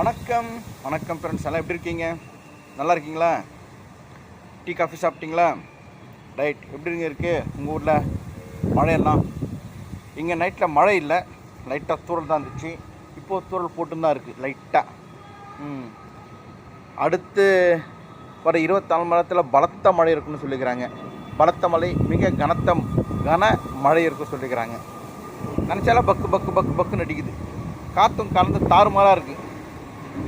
வணக்கம். வணக்கம் ஃப்ரெண்ட்ஸ் எல்லாம் எப்படி இருக்கீங்க? நல்லா இருக்கீங்களா? டீ காஃபி சாப்பிட்டீங்களா? ரைட். எப்படிங்க இருக்குது உங்கள் ஊரில் மழையெல்லாம்? இங்கே நைட்டில் மழை இல்லை. லைட்டாக தூரல் தான் இருந்துச்சு. இப்போது தூரல் போட்டு தான் இருக்குது லைட்டாக ம். அடுத்து வர இருபத்தாலு மணி நேரத்தில் பலத்த மழை இருக்குன்னு சொல்லிக்கிறாங்க. பலத்த மழை மிக கனத்த கன மழை இருக்குன்னு சொல்லிக்கிறாங்க. நினச்சாலும் பக்கு பக்கு பக்கு பக்குன்னு அடிக்குது. காற்றும் கலந்து தாறுமாறாக இருக்குது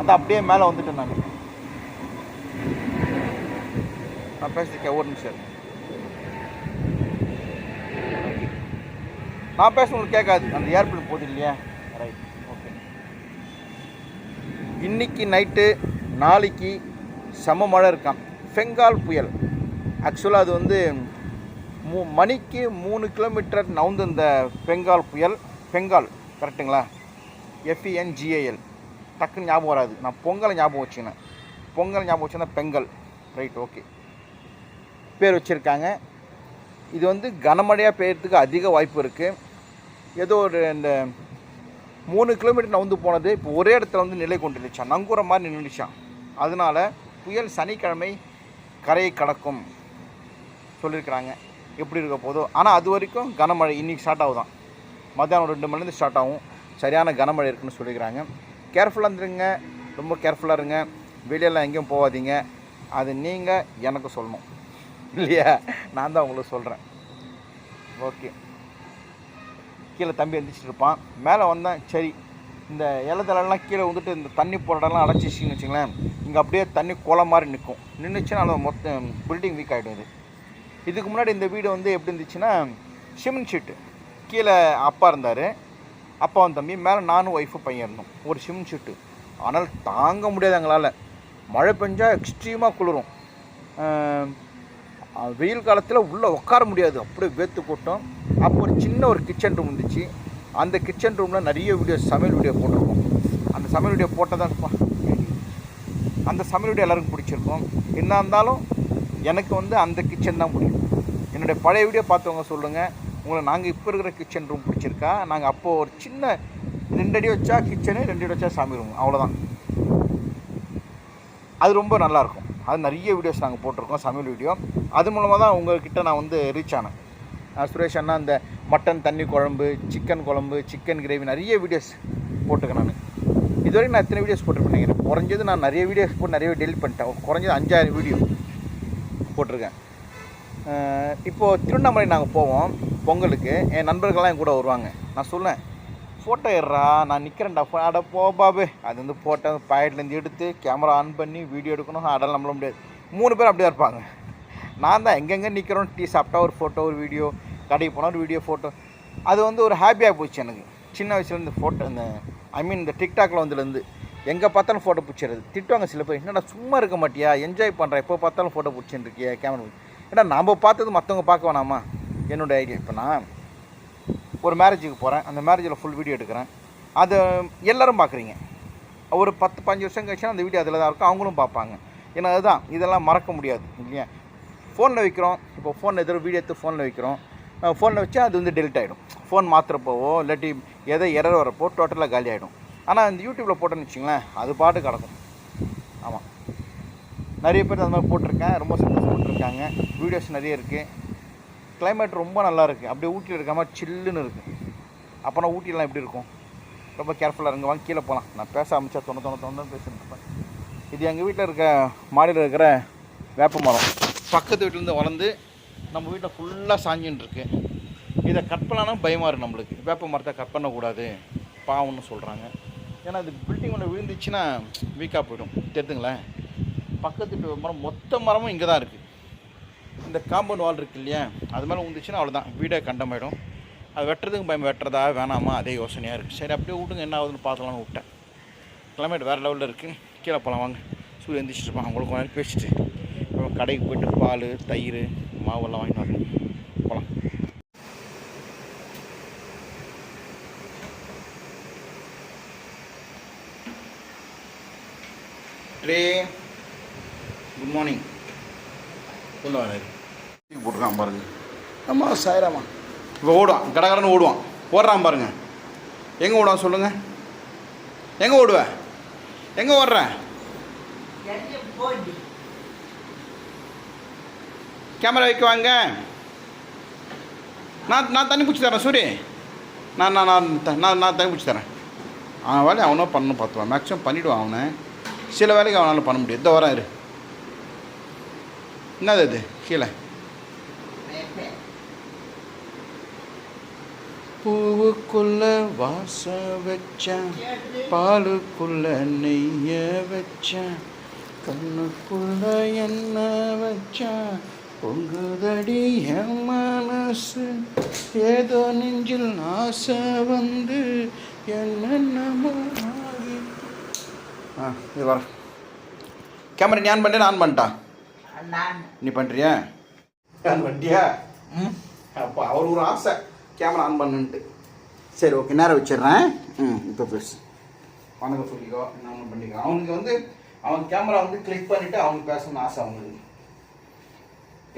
அந்த அப்படியே மேலே வந்துட்டேன் நான். நான் பேசிருக்கேன் ஒரு நிமிஷம். நான் பேச உங்களுக்கு கேட்காது. அந்த ஏர்பிளேன் போகுது இல்லையா? ரைட் ஓகே இன்னைக்கு நைட்டு நாளைக்கு செம மழை இருக்கான் பெங்கால் புயல். ஆக்சுவலாக அது வந்து மூ மணிக்கு மூணு கிலோமீட்டர் நவுந்து இந்த பெங்கால் புயல். பெங்கால் கரெக்டுங்களா எஃப்இஎன்ஜிஏஎல் டக்குன்னு ஞாபகம் வராது. நான் பொங்கலை ஞாபகம் வச்சுக்கினேன். பொங்கல் ஞாபகம் வச்சுன்னா பெங்கல். ரைட் ஓகே பேர் வச்சுருக்காங்க. இது வந்து கனமழையாக பெய்யறதுக்கு அதிக வாய்ப்பு இருக்குது ஏதோ ஒரு இந்த மூணு கிலோமீட்டர் நவுந்து போனது இப்போ ஒரே இடத்துல வந்து நிலை கொண்டுருந்துச்சான் நங்கூரம் மாதிரி நின்றுச்சான் அதனால புயல் சனிக்கிழமை கரையை கடக்கும் சொல்லியிருக்கிறாங்க. எப்படி இருக்க போதோ. ஆனால் அது வரைக்கும் கனமழை இன்றைக்கி ஸ்டார்ட் ஆகுதான். மத்தியானம் ரெண்டு மணிலேருந்து ஸ்டார்ட் ஆகும். சரியான கனமழை இருக்குன்னு சொல்லியிருக்கிறாங்க. கேர்ஃபுல்லாக இருந்துருங்க. ரொம்ப கேர்ஃபுல்லாக இருங்க. வெளியெல்லாம் எங்கேயும் போகாதீங்க. அது நீங்கள் எனக்கு சொல்லணும். இல்லையா? நான் தான் உங்களுக்கு சொல்கிறேன் ஓகே கீழே தம்பி எழுந்திரிச்சிட்டு இருப்பான். மேலே வந்தேன் சரி. இந்த இலத்தலெல்லாம் கீழே வந்துட்டு இந்த தண்ணி போடலாம் அடைச்சிச்சின்னு வச்சுங்களேன். இங்கே அப்படியே தண்ணி குளம் மாதிரி நிற்கும். நின்றுச்சுன்னா அது மொத்தம் பில்டிங் வீக் ஆகிடும் இது இதுக்கு முன்னாடி இந்த வீடு வந்து எப்படி இருந்துச்சுன்னா சிமெண்ட் ஷீட்டு கீழே அப்பா இருந்தார். அப்பாவும் தம்பி மேலே நானும் ஒய்ஃபு பையன் இருந்தோம். ஒரு சிம் ஷீட்டு ஆனால் தாங்க முடியாது எங்களால். மழை பெஞ்சால் எக்ஸ்ட்ரீமாக குளிரும். வெயில் காலத்தில் உள்ளே உட்கார முடியாது. அப்படியே வேத்து போட்டோம். அப்போ ஒரு சின்ன ஒரு கிச்சன் ரூம் இருந்துச்சு. அந்த கிச்சன் ரூமில் நிறைய வீடியோஸ் சமையல் வீடியோ போட்டிருக்கோம். அந்த சமையல் வீடியோ போட்டால் தான் அந்த சமையல் வீடியோ எல்லாருக்கும் பிடிச்சிருக்கும். என்ன இருந்தாலும் எனக்கு வந்து அந்த கிச்சன் தான் பிடிக்கும். என்னுடைய பழைய வீடியோ பார்த்தவங்க சொல்லுங்கள் உங்களை நாங்கள் இப்போ இருக்கிற கிச்சன் ரூம் பிடிச்சிருக்கா? நாங்கள் அப்போது ஒரு சின்ன ரெண்டு அடி வச்சா கிச்சனு ரெண்டு அடி வச்சா சாமி ரூம் அவ்வளோதான் அது ரொம்ப நல்லாயிருக்கும். அது நிறைய வீடியோஸ் நாங்கள் போட்டிருக்கோம் சமையல் வீடியோ அது மூலமாக தான் உங்கள்கிட்ட நான் வந்து ரீச் ஆனேன். சுரேஷ் அண்ணா இந்த மட்டன் தண்ணி குழம்பு சிக்கன் குழம்பு சிக்கன் கிரேவி நிறைய வீடியோஸ் போட்டிருக்கேன் நான். இதுவரைக்கும் நான் எத்தனை வீடியோஸ் போட்டிருப்பேன் நினைக்கிறேன். குறைஞ்சது நான் நிறைய வீடியோஸ் போட்டு நிறைய டெலிட் பண்ணிட்டேன். குறைஞ்சது அஞ்சாயிரம் வீடியோ போட்டிருக்கேன். இப்போது திருவண்ணாமலை நாங்கள் போவோம். பொங்கலுக்கு என் நண்பர்கள்லாம் என் கூட வருவாங்க. நான் சொல்லேன் ஃபோட்டோ எடுறா நான் நிற்கிறேன்டா அட போ பாபு. அது வந்து ஃபோட்டோ பாக்கெட்லேருந்து எடுத்து கேமரா ஆன் பண்ணி வீடியோ எடுக்கணும் அதெல்லாம் நம்மள முடியாது. மூணு பேர் அப்படியே இருப்பாங்க. நான் தான் எங்கெங்கே நிற்கிறோம் டீ சாப்பிட்டா ஒரு ஃபோட்டோ ஒரு வீடியோ கடைக்கு போனால் ஒரு வீடியோ ஃபோட்டோ அது வந்து ஒரு ஹாப்பியாக போச்சு எனக்கு. சின்ன வயசுலேருந்து ஃபோட்டோ இந்த ஐ மீன் இந்த டிக்டாக்ல வந்துலேருந்து எங்கே பார்த்தாலும் ஃபோட்டோ பிடிச்சிடுறது. திட்டுவாங்க சில பேர் என்னடா சும்மா இருக்க மாட்டியா? என்ஜாய் பண்ணுறேன் எப்போ பார்த்தாலும் ஃபோட்டோ பிடிச்சின்னு இருக்கியா கேமரா ஏன்னா நம்ம பார்த்தது மற்றவங்க பார்க்க வேணாமா? என்னோட ஐடியா இப்போ நான் ஒரு மேரேஜுக்கு போகிறேன் அந்த மேரேஜில் ஃபுல் வீடியோ எடுக்கிறேன். அது எல்லோரும் பார்க்குறீங்க ஒரு பத்து பஞ்சு வருஷம் கழிச்சுனா அந்த வீடியோ அதில் தான் இருக்கும். அவங்களும் பார்ப்பாங்க. ஏன்னா அதுதான். இதெல்லாம் மறக்க முடியாது. இல்லையா? ஃபோனில் வைக்கிறோம். இப்போ ஃபோனில் எதிர வீடியோ எடுத்து ஃபோனில் வைக்கிறோம். ஃபோனில் வச்சா அது வந்து டெலிட் ஆகிடும் ஃபோன் மாற்றுறப்போவோ இல்லாட்டி எதை எரர் வரப்போ டோட்டலாக காலி ஆகிடும் ஆனால் இந்த யூடியூப்பில் போட்டோன்னு வச்சுங்களேன் அது பாட்டு கிடக்கும். ஆமாம் நிறைய பேர் அந்த மாதிரி போட்டிருக்கேன். ரொம்ப சந்தோஷப்பட்டுருக்காங்க வீடியோஸ் நிறைய இருக்குது கிளைமேட் ரொம்ப நல்லா இருக்குது அப்படியே ஊட்டியில் இருக்காமல் சில்லுன்னு இருக்குது அப்போனா ஊட்டிலாம் எப்படி இருக்கும்? ரொம்ப கேர்ஃபுல்லாக இருங்க. வாங்க கீழே போகலாம் நான் பேச ஆரம்பித்தா தொண்ணூ தொண்ணூ தொண்ணு பேசிட்டு இருப்பேன். இது எங்கள் வீட்டில் இருக்க மாடியில் இருக்கிற வேப்ப மரம். பக்கத்து வீட்டிலேருந்து வளர்ந்து நம்ம வீட்டில் ஃபுல்லாக சாஞ்சின்னு இருக்கு. இதை கட் பண்ணாலும் பயமாக இருக்குது நம்மளுக்கு. வேப்ப மரத்தை கட் பண்ணக்கூடாது. பாவம்னு சொல்கிறாங்க ஏன்னா இது பில்டிங் ஒன்று விழுந்துச்சுன்னா வீக்காக போயிடும். தெரிதுங்களேன் பக்கத்து வீட்டு மரம் மொத்த மரமும் இங்கே தான் இருக்குது இந்த காம்பவுண்ட் வால் இருக்கு இல்லையா? அது மேலே விழுந்துச்சுன்னா அவ்வளோதான் வீடே கண்டமாயிடும். அது வெட்டுறதுக்கு பயம் வெட்டுறதா வேணாமா? அதே யோசனையாக இருக்குது சரி அப்படியே விட்டுங்க என்ன ஆகுதுன்னு பார்க்கலாம்னு விட்டேன். கிளைமேட் வேறு லெவலில் இருக்குது கீழே போகலாம் வாங்க. சூரியன் எந்திரிச்சிட்டு இருப்பான். அவங்களுக்கு கொஞ்ச நேரம் பேசிட்டு. கடைக்கு போய்ட்டு பால் தயிர் மாவெல்லாம் வாங்கிட்டு வரணும் போகலாம் ட்ரே குட் மார்னிங் கொண்டு போட்டுருக்கான் பாருங்க. ஆமா சாயிராமா இப்போ ஓடுவான் கடகடன்னு ஓடுவான். ஓடுறான் பாருங்க. எங்கே ஓடுவான் சொல்லுங்க. எங்கே ஓடுவ? எங்கே ஓடுற? கேமரா வைக்க வாங்க. நான் நான் தண்ணி பிடிச்சி தரேன் சூரி. நான் நான் நான் நான் நான் தண்ணி பிடிச்சி தரேன். அவன் வேலையை அவனோ பண்ணணும் பார்த்துவான். மேக்ஸிமம் பண்ணிவிடுவான் அவனை. சில வேலைக்கு அவனால் பண்ண முடியும் இந்த வரேன் இரு. என்னது அது கீழே. பூவுக்குள்ள வாசம் வச்சேன் பாலுக்குள்ள நெய்ய வச்சேன் கண்ணுக்குள்ள என்ன வச்சேன் பொங்குதடி என் மனசு. ஏதோ நெஞ்சில் ஆசை வந்து என்னென்னமோ ஆ இது வர. கேமரா நீ ஆன் பண்ணிட்டேன் ஆன் பண்ணிட்டான் நீ பண்ணுறியா ஆன் பண்ணிட்டியா அப்போ அவர் ஒரு ஆசை. கேமரா ஆன் பண்ணுன்ட்டு. சரி ஓகே நேரம் வச்சிடுறேன். ம் இப்போ பேசு. வணக்கம் சொல்லிக்கோ. என்ன பண்ணிக்கோ. அவனுக்கு வந்து அவன் கேமரா வந்து கிளிக் பண்ணிவிட்டு அவனுக்கு பேசணும்னு ஆசை அவனுக்கு.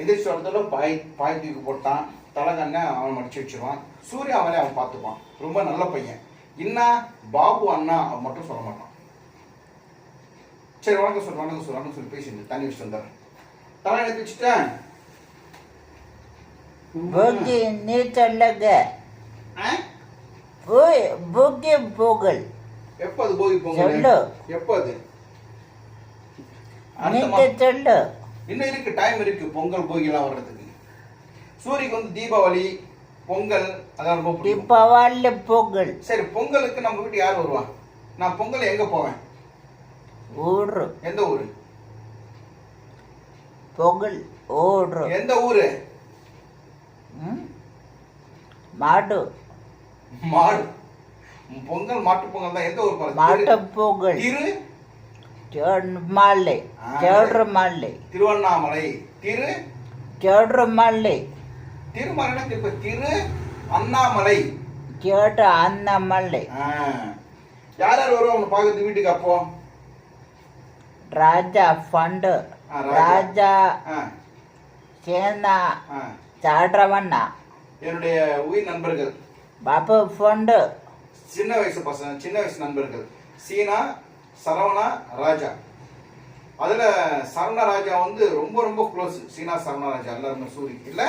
எதிர்ச்சி இடத்துல பாய் பாய் தூக்கி போட்டான். தலைகண்ணை அவன் மடிச்சு வச்சிருவான். சூர்யா அவனே அவன் பார்த்துப்பான். ரொம்ப நல்ல பையன். இன்னா பாபு அண்ணா அவன் மட்டும் சொல்ல மாட்டான். சரி வணக்கம் சொல்லு வணக்கம் சொல்லு வணக்கம் சொல்லி பேசிட்டு தண்ணி வச்சுட்டு வந்துடுறேன். தலை எடுத்து வச்சுட்டேன். போகி நீ சொல்லுங்க ஆ? போய் போகி போகல். எப்போ அது போகி சொல்லு. பொங்கல் எப்போ அது? அடுத்த நீங்க மா- சொல்லு. இன்னும் இருக்கு டைம் இருக்கு பொங்கல் போகிலாம் வர்றதுக்கு. சூரியக்கு வந்து தீபாவளி பொங்கல் அதான் ரொம்ப பிடிக்கும். தீபாவளி பொங்கல் சரி பொங்கலுக்கு நம்ம வீட்டு யார் வருவா? நான் பொங்கல் எங்க போவேன்? ஊரு. எந்த ஊரு? பொங்கல் ஊரு. எந்த ஊரு? மாடு. மாடு. பொங்கல் மாட்டு பொங்கல் தான் எந்த ஊர்? மாட்டு பொங்கல். திரு. மாலை ஆ. தேடுற மாலை திருவண்ணாமலை. திரு. தேடுற மாலை திருமலை திரு. அண்ணாமலை. தேட அந்த மலை ஆ. யார் யார் வருவா உன்னை பார்க்கறது வீட்டுக்கு அப்போ? ராஜா ஃபண்டு ராஜா. சேனா. ஆ. சாடுறவண்ணா என்னுடைய உயிர் நண்பர்கள். பாபு ஃபண்டு சின்ன வயசு பசங்க சின்ன வயசு நண்பர்கள். சீனா சரவணா ராஜா. அதுல சரவண ராஜா வந்து ரொம்ப ரொம்ப க்ளோஸ் சீனா சரவண ராஜா எல்லாருமே சூரிக்கு இல்ல?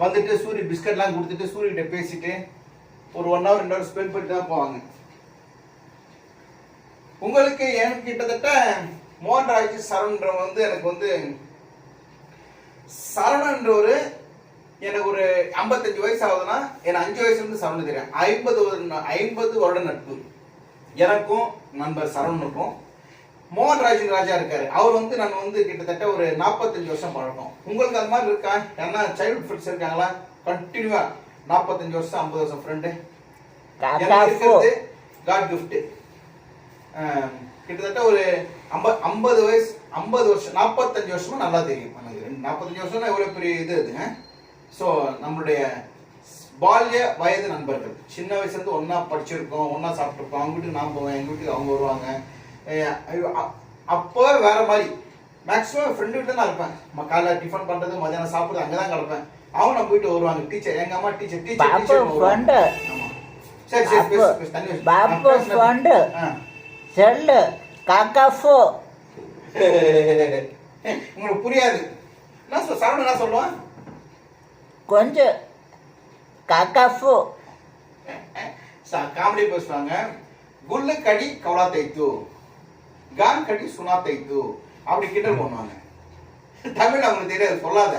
வந்துட்டு சூரி பிஸ்கட்லாம் கொடுத்துட்டு சூரியகிட்ட பேசிட்டு ஒரு ஒன் ஹவர் ரெண்டு ஹவர் ஸ்பெண்ட் பண்ணிட்டு தான் போவாங்க. உங்களுக்கு எனக்கு கிட்டத்தட்ட மோகன்ராஜ் சரவணன்றவங்க வந்து எனக்கு வந்து சரவணன்றவர் எனக்கு ஒரு ஐம்பத்தஞ்சு வயசு ஆகுதுன்னா எனக்கு அஞ்சு வயசுல இருந்து சரவணன் தெரியும். ஐம்பது ஒரு- ஐம்பது வருட நட்பு. எனக்கும் நண்பர் சரவணுக்கும் மோகன்ராஜன் ராஜா இருக்காரு. அவர் வந்து நான் வந்து கிட்டத்தட்ட ஒரு நாற்பத்தஞ்சு வருஷம் பழக்கம். உங்களுக்கு அது மாதிரி இருக்கா? ஏன்னா சைல்டு ஃப்ரெண்ட்ஸ் இருக்காங்களா? கண்டினியூவா நாற்பத்தஞ்சு வருஷம் ஐம்பது வருஷம் ஃப்ரெண்டு இருக்கிறது காட் கிஃப்ட் கிட்டத்தட்ட ஒரு ஐம்பது ஐம்பது வயசு ஐம்பது வருஷம் நாற்பத்தஞ்சு வருஷமா நல்லா தெரியும் எனக்கு. நாற்பத்தஞ்சு வருஷம்னா எவ்வளோ பெரிய இது அதுங்க ஸோ நம்மளுடைய பால்ய வயது நண்பர்கள். சின்ன வயசுல இருந்து ஒண்ணா படிச்சிருக்கோம் ஒண்ணா சாப்பிட்டுருக்கோம். அவங்க வீட்டுக்கு நான் போவேன் எங்க வீட்டுக்கு அவங்க வருவாங்க. அப்போ வேற மாதிரி. மேக்ஸிமம் ஃப்ரெண்டு வீட்டில் தான் இருப்பேன். காலைல டிஃபன் பண்றது மதியானம் சாப்பிடுறது அங்கே தான் கிடப்பேன். அவங்க நம்ம வீட்டு வருவாங்க. டீச்சர் எங்க அம்மா டீச்சர் டீச்சர் டீச்சர் சரி சரி பேசு, பேசு, தண்ணி. பாப்பு ஃப்ரெண்டு. சொல்லு காக்கா ஃபோ. உங்களுக்கு புரியாது. என்ன சொல் சரவணன் என்ன சொல்லுவான் கொஞ்சம் காக்கா ஃபோ காமெடி பேசுவாங்க குல்லு கடி கவலா தைத்து கான் கடி சுனா தைத்து அப்படி கிண்டல் பண்ணுவாங்க. தமிழ் அவங்களுக்கு தெரியாது சொல்லாத.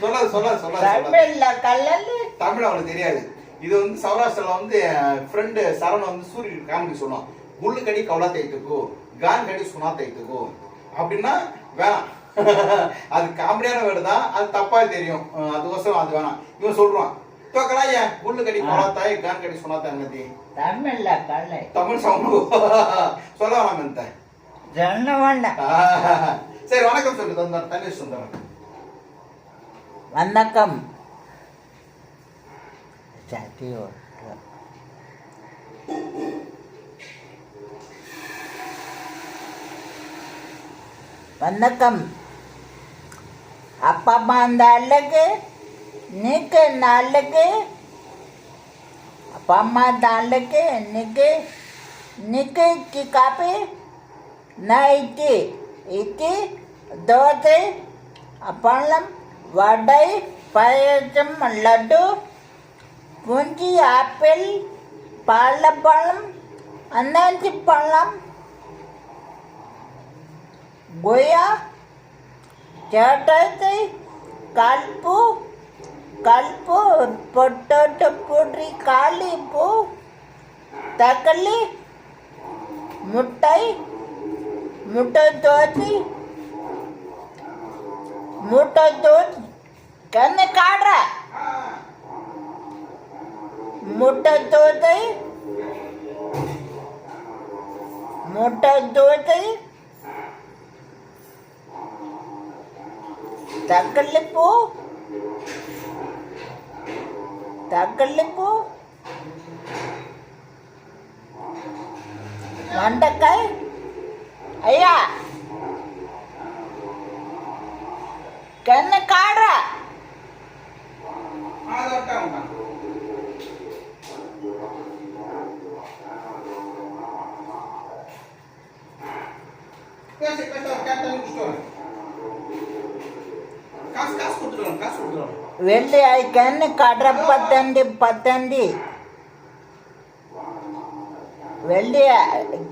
சொல்லாத சொல்லாத சொல்லாத தமிழ் அவனுக்கு தெரியாது. இது வந்து சௌராஷ்டிரால வந்து ஃப்ரெண்டு சரவணன் வந்து சூரியன் காமெடி சொன்னான். குள்ளு கடி கவலா தைத்துக்கோ கான் கடி சுனா தைத்துக்கோ அப்படின்னா வேணாம். அது காமெடியான வேர்டு தான். அது தப்பா தெரியும். அதுக்கோசரம் அது வேணாம். இவன் சொல்றான் தோக்கலாம் ஏன்? குள்ளு கடி கவலா தாய் கான் கடி சுனா தாய் என்னது? தமிழ்ல கல்லை தமிழ் சவுண்டு சொல்ல வேணாம் இந்த சரி வணக்கம் சொல்லு தந்தார் தண்ணி சுந்தரம். வணக்கம். ஓகே வணக்கம். அப்பம்மா அந்த அல்லக்கு நீக்கு இந்த அல்லக்கு அப்பம்மா அந்த அல்லக்கு நிக்கு நிக்கு கி காப்பி நைட்டி இட்டி தோசை அப்பளம் வடை பயசம் லட்டு குஞ்சி ஆப்பிள் பழப்பழம் அன்னாச்சி பழம் கொயா கேட்டாச்சு கல்பு கல்பு பொட்டோட்டு புடி காளி பூ தக்களி முட்டை முட்டை தோசி முட்டை தோசி கண்ணு காடுற முட்டை தோசை முட்டை தோசை தங்கள்ப்போ தங்கள்ப்போ மண்டக்காய் ஐயா கண்ண காடுற Pensa que vai estar o cara também costuma. వెళ్ళి ఐకాన్ని కర్ర పద్దండి పద్దండి వెళ్ళి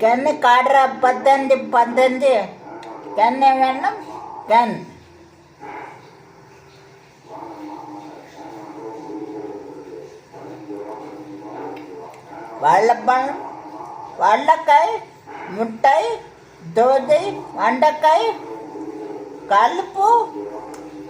కన్ను కాడ్ర పత్తండి పత్తండి కన్ను ఏమన్నా? కన్ వాళ్ళ పళ్ళు వాళ్ళకాయ ముట్టాయి దోది వండకాయ కలుపు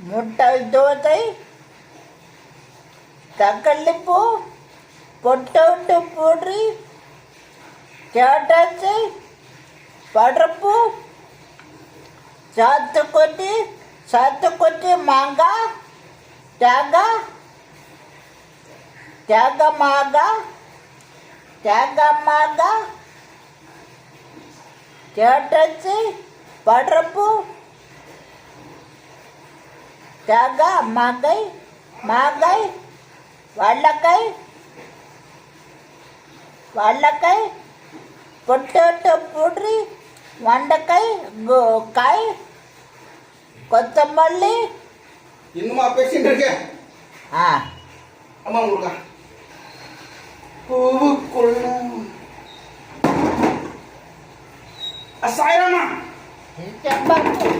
முட்டை தோசை தக்கல்லிப்பூ பொட்டோட்டு பூடி கேட்டாச்சு படப்பு சாத்துக்குட்டி சாத்துக்குட்டி மாங்காய் தேங்காய் தேங்காய் மாங்காய் தேங்காய் மாங்காய் கேட்டாச்சு படப்பு தேங்காய் மாங்காய் மாங்காய் வாழைக்காய் வாழைக்காய் பொட்டோட்டோ பூட்ரி வெண்டைக்காய் காய் கொத்தமல்லி. இன்னுமா பேசிட்டு இருக்கேன் ஆ. அம்மா முருகா பூவுக்குள்ள. செம்பருத்தி.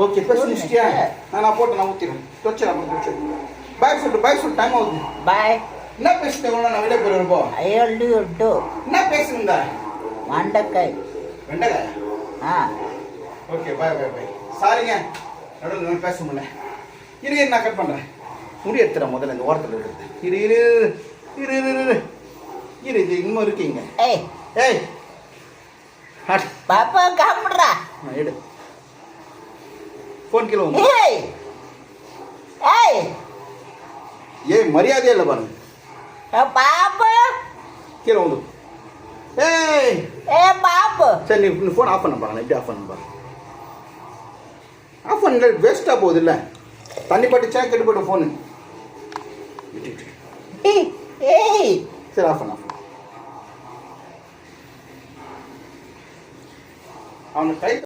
ஓகே பேசி முடிச்சிட்டியா நான் நான் போட்டு நான் ஊற்றிடுறேன் தொச்சிடா அப்புறம் தொச்சு பாய் சொல்லிட்டு பாய் சொல்லிட்டு டைம் ஆகுது. பாய் என்ன பேசிட்டு நான் வெளியே போயிருப்போ ஐயோல்டி உட்டு என்ன பேசுங்க வெண்டைக்காய். வெண்டைக்காயா? ஆ. ஓகே பாய் பாய் பாய் சாரிங்க நடுவில் நான் பேச முடியல. இரு நான் கட் பண்ணுறேன் முடி எடுத்துறேன் முதல்ல இந்த ஓரத்தில் எடுத்து இரு இரு இரு இரு இரு இரு. இது இன்னும் இருக்கீங்க. ஏய். ஏய். பாப்பா காப்பிடுறா எடு. கீழே வந்து ஏய் மரியாதையே இல்லை பாருங்க. பாப்பு. கீழே வந்து ஏய். ஏ பாப்பு. சரி நீ ஃபோன் ஆஃப் பண்ண பாருங்க எப்படி ஆஃப் பண்ண பாருங்க. ஆஃப் பண்ணல வேஸ்ட்டாக போகுது இல்லை. தண்ணி பட்டுச்சா கெட்டு போய்ட்டு ஃபோனு ஏய் ஏய். சரி ஆஃப் பண்ண அவனை கை